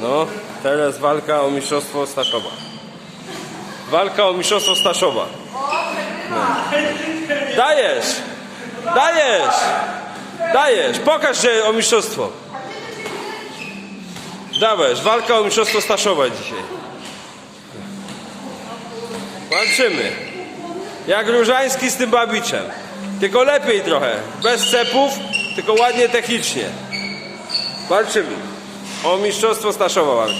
No, teraz walka o mistrzostwo Staszowa. Walka o mistrzostwo Staszowa. No. Dajesz! Dajesz! Dajesz! Pokaż, że o mistrzostwo. Dawaj, walka o mistrzostwo Staszowa dzisiaj. Walczymy. Jak Różański z tym Babiczem. Tylko lepiej trochę. Bez cepów, tylko ładnie technicznie. Walczymy. O mistrzostwo Staszowa walka.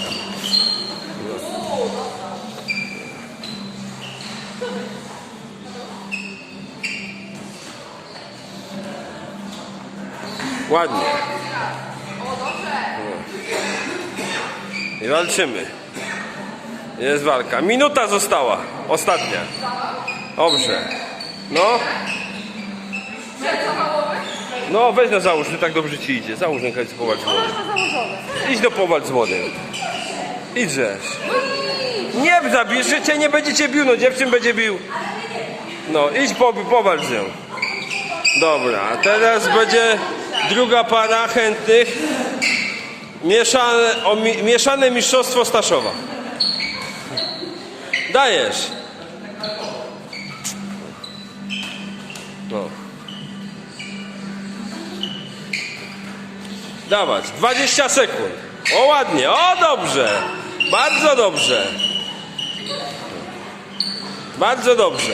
Ładnie. I walczymy. Jest walka. Minuta została. Ostatnia. Dobrze. No. No weź na załóż, że tak dobrze ci idzie. Załóż na końcu powalcz z młodym. Idź do powalcz z młodym. Idźesz. Nie zabierz, że cię nie będzie cię bił, no dziewczyn będzie bił. No idź po, powalcz z nią. Dobra, a teraz będzie druga para chętnych. Mieszane, o, mi, mieszane mistrzostwo Staszowa. Dajesz. No. Dawać, 20 sekund. O ładnie, o dobrze. Bardzo dobrze. Bardzo dobrze.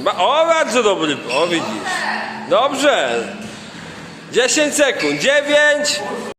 Ba o, bardzo dobry. O, widzisz. Dobrze. 10 sekund. 9,